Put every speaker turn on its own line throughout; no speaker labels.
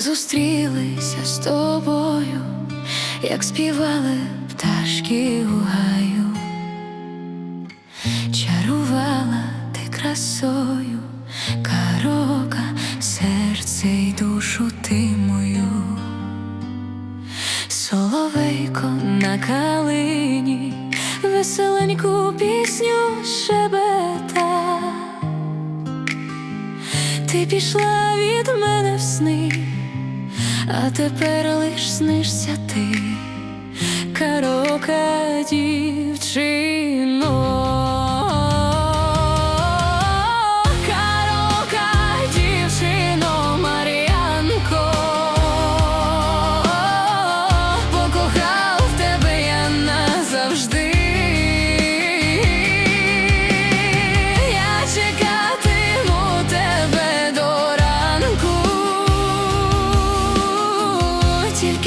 зустрілися з тобою, як співали пташки у гаю, чарувала ти красою, карока, серце й душу ти мою, соловейко на калині, веселеньку пісню шебета. Ти пішла від мене в сни, а тепер лиш снишся ти, карока дівчино.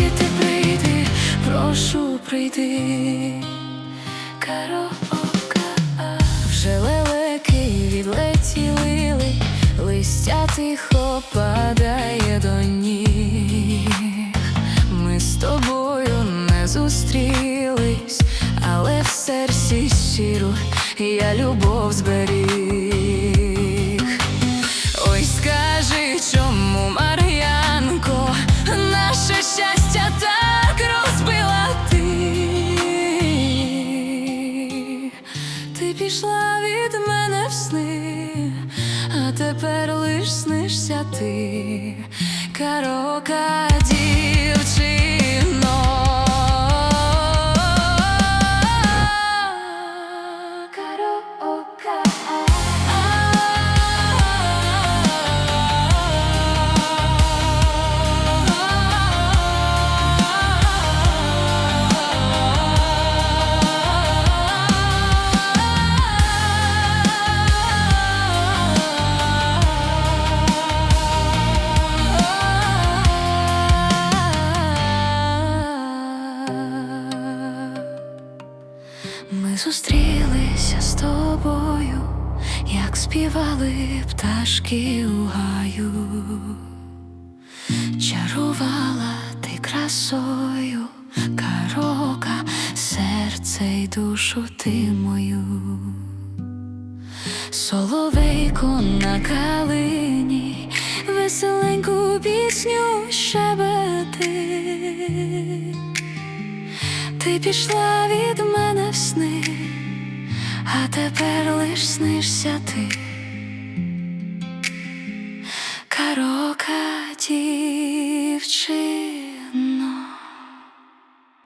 Тільки ти прийди, прошу прийди. Караока вже лелеки відлетіли, листя тихо падає до ніг. Ми з тобою не зустрілись, але в серці щиру я любов зберіг. Ти пішла від мене в сни, а тепер лиш снишся ти, карока дівчино. Зустрілися з тобою, як співали пташки у гаю, чарувала ти красою, карока, серце й душу ти мою, соловейко на калині, веселеньку пісню щебети. Ти пішла від мене в сни, а тепер лиш снишся ти. Карока.